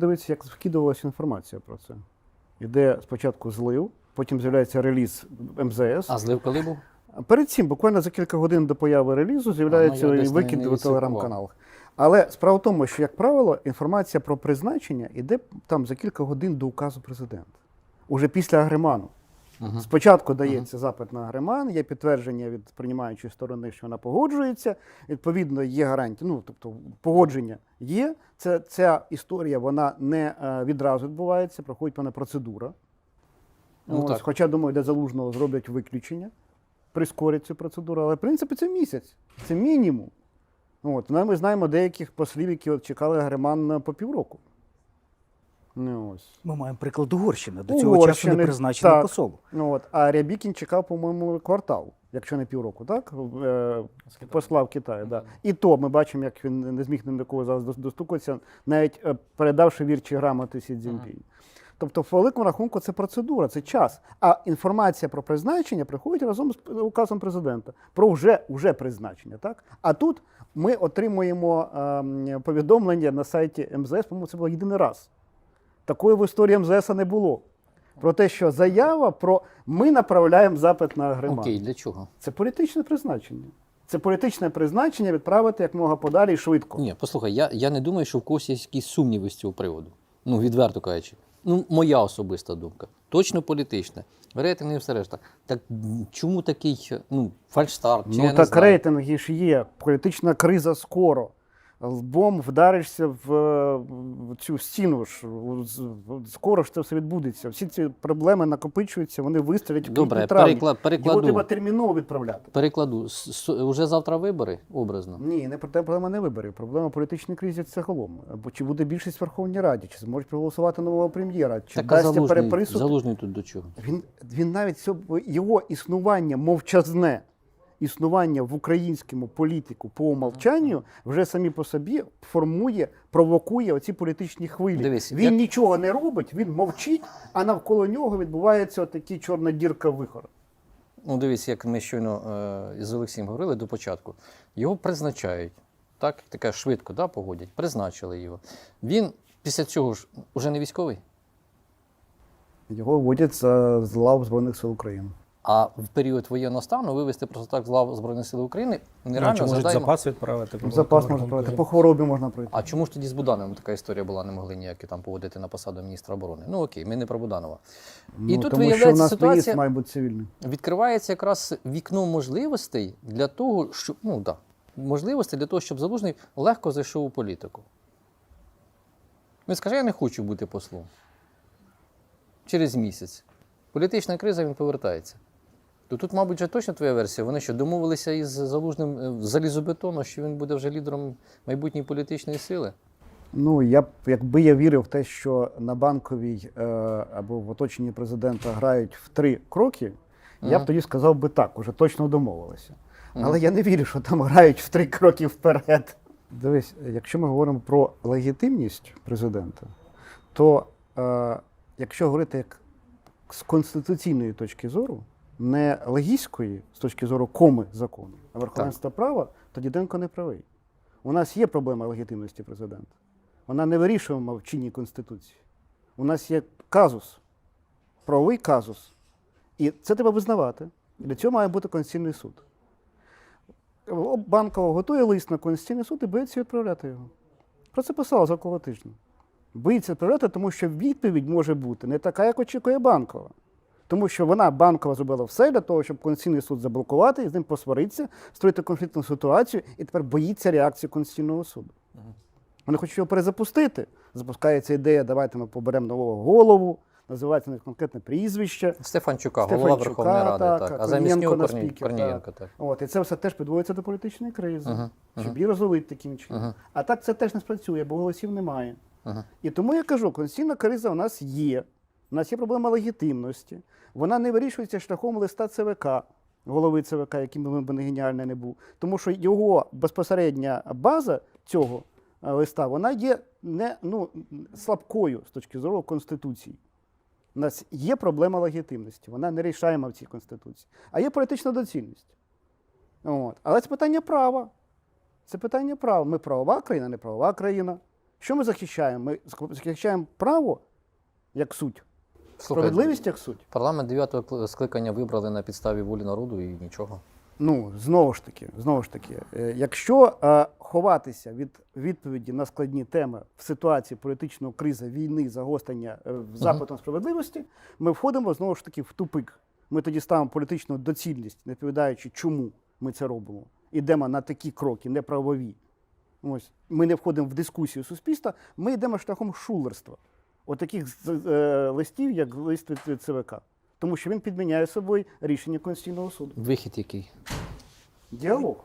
Дивіться, як вкидувалася інформація про це. Іде спочатку злив, потім з'являється реліз МЗС. А злив коли був? Перед цим, буквально за кілька годин до появи релізу, з'являється ну, викид у телеграм-каналах. Але справа в тому, що, як правило, інформація про призначення йде там за кілька годин до указу президента. Уже після агреману. Угу. Спочатку дається запит на агреман, є підтвердження від приймаючої сторони, що вона погоджується. Відповідно, є гарантія. Ну, тобто, погодження є. Це, ця історія вона не е, відразу відбувається, проходить певна процедура. Ну, Ось, так. Хоча, думаю, для залужного зроблять виключення, прискорять цю процедуру. Але в принципі це місяць, це мінімум. От, ну, ми знаємо деяких послів, які от чекали агреман на- по півроку. Ну, ось. Ми маємо приклад Угорщини. До цього часу не призначений так. посол. Ну, от. А Рябікін чекав, по-моєму, квартал, якщо не півроку, так? Е, Посла в Китаю, да. І то ми бачимо, як він не зміг ні до кого зараз достукатися, навіть е, передавши вірчі грамоти Сі Цзіньпінь. Тобто, по великому рахунку, це процедура, це час. А інформація про призначення приходить разом з указом президента про вже, вже призначення. Так? А тут ми отримуємо ем, повідомлення на сайті МЗС, по-моєму, це було єдиний раз. Такої в історії МЗС не було. Про те, що заява про ми направляємо запит на агреман. Окей, для чого? Це політичне призначення. Це політичне призначення відправити як мога подалі і швидко. Ні, послухай, я, я не думаю, що в когось є якісь сумніви з цього приводу. Ну, відверто кажучи. Ну, моя особиста думка. Точно політична. Рейтинг і все решта. Так чому такий ну, фальшстарт? Чи Ну я не так знаю? рейтинги ж є. Політична криза скоро. Лбом вдаришся в, в цю стіну ж. В- Скоро ж це все відбудеться. Всі ці проблеми накопичуються, вони вистрілять в Добре, квітні-травні. перекла- Його треба терміново відправляти. Перекладу. С- Уже завтра вибори, образно. Ні, не про те проблема не виборів. Проблема політичної кризі це загалом. Або чи буде більшість в Верховній Раді, чи зможуть проголосувати нового прем'єра, чи Так, а вдасться залужний, переприсути. залужний тут до чого? Він, він навіть цього- його існування мовчазне. Існування в українському політику по умовчанню вже самі по собі формує, провокує оці політичні хвилі. Дивись, він як- нічого не робить, він мовчить, а навколо нього відбувається отакий чорна дірка вихор. Ну, дивись, як ми щойно е, з Олексієм говорили до початку. Його призначають. Так, таке швидко да, погодять. Призначили його. Він після цього ж уже не військовий, Його вводять з лав Збройних сил України. А в період воєнного стану вивезти просто так з лав Збройних сил України Ну, нереально чи можуть задаємо. запас відправити? Запас можна провести, по хворобі можна пройти. А чому ж тоді з Будановим така історія була, не могли ніякі там погодити на посаду міністра оборони? Ну окей, ми не про Буданова. Ну, і тут тому що у нас ситуація, має бути цивільний. відкривається якраз вікно можливостей для того, щоб ну да, можливостей для того, щоб залужний легко зайшов у політику. Він скаже, я не хочу бути послом. Через місяць. Політична криза він повертається. То тут, мабуть, вже точно твоя версія. Вони що домовилися із залужним е, залізобетону, що він буде вже лідером майбутньої політичної сили. Ну, я б, якби я вірив в те, що на банковій е, або в оточенні президента грають в три кроки, я б тоді сказав би так, уже точно домовилися. Але я не вірю, що там грають в три кроки вперед. Дивись, якщо ми говоримо про легітимність президента, то е, якщо говорити як з конституційної точки зору, не легійської з точки зору коми закону, а верховенства права, то Діденко не правий. У нас є проблема легітимності президента. Вона не вирішуємо в чинній Конституції. У нас є казус, правовий казус. І це треба визнавати. Для цього має бути Конституційний суд. Банкова готує лист на Конституційний суд і боїться відправляти його. Про це писала за коло тижня. Боїться відправляти, тому що відповідь може бути не така, як очікує банкова. Тому що вона банкова зробила все для того, щоб Конституційний суд заблокувати і з ним посваритися, створити конфліктну ситуацію, і тепер боїться реакції Конституційного суду. Вони хочуть його перезапустити. Запускається ідея, давайте ми поберемо нового голову, називається не конкретне прізвище. Стефанчука, голова Стефанчука, Верховної Ради, так, так. а замість нього на Корні... Корнієнко, так. От, і це все теж підводиться до політичної кризи, Ага, щоб її розловити таким чином. Ага. А так це теж не спрацює, бо голосів немає. Ага. І тому я кажу, конституційна криза у нас є. У нас є проблема легітимності. Вона не вирішується шляхом листа ЦВК, голови ЦВК, яким би не геніальний не був. Тому що його безпосередня база цього е, листа, вона є не, ну, слабкою з точки зору Конституції. У нас є проблема легітимності, вона не рішаємо в цій Конституції. А є політична доцільність. От. Але це питання права. Це питання права. Ми правова країна, не правова країна. Що ми захищаємо? Ми захищаємо право як суть, справедливість як суть. Парламент 9 скликання вибрали на підставі волі народу і нічого. Ну, знову ж таки, знову ж таки, е, якщо е, ховатися від відповіді на складні теми в ситуації політичної кризи, війни, загострення е, запитом справедливості, ми входимо знову ж таки в тупик. Ми тоді ставимо політичну доцільність, не відповідаючи, чому ми це робимо. Ідемо на такі кроки, неправові. Ось ми не входимо в дискусію суспільства, ми йдемо шляхом шулерства. Отаких з- е, листів, як лист від ЦВК. Тому що він підміняє собою рішення Конституційного суду. Вихід який? Діалог.